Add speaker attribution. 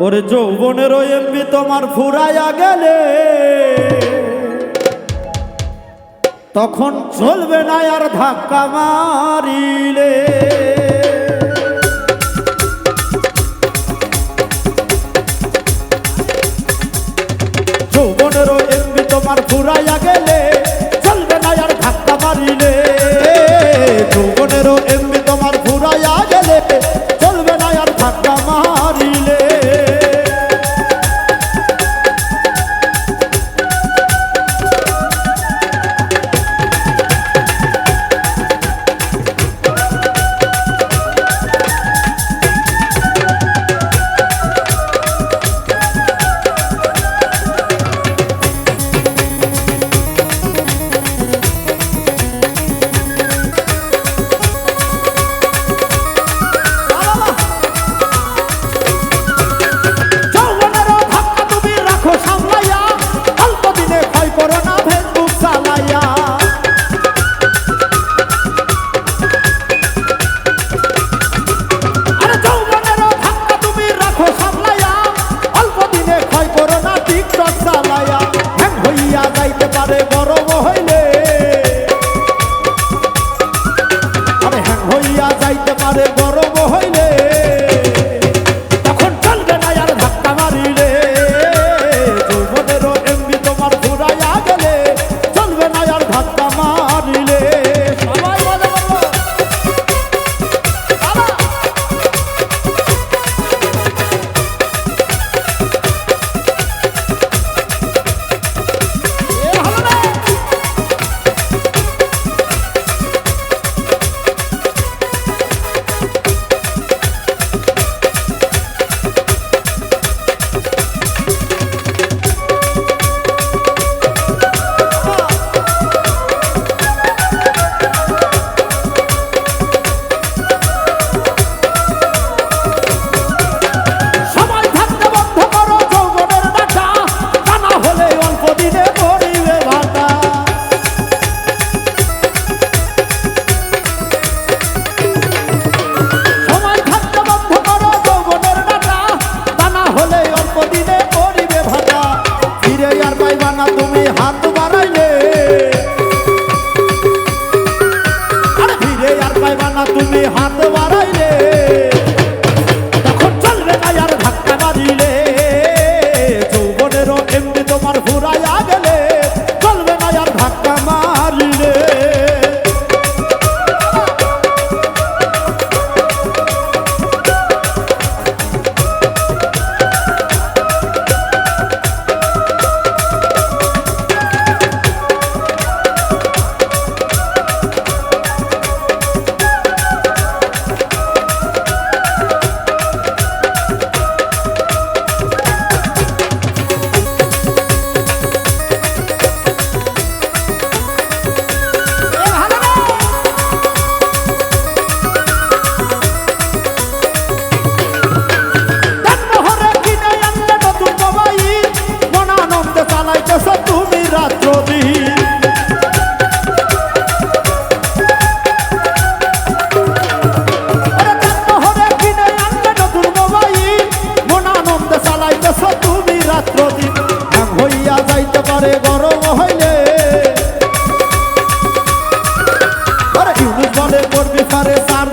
Speaker 1: ওরে যৌবনের এমবি তোমার ফুরাইয়া গেলে। তখন চলবে না আর ধাক্কা মারিলে। যৌবনের এমবি তোমার ফুরাইয়া গেলে। না তুমি হাত পারে গরম হইলে। ইউনুস বলে করবি পারে চার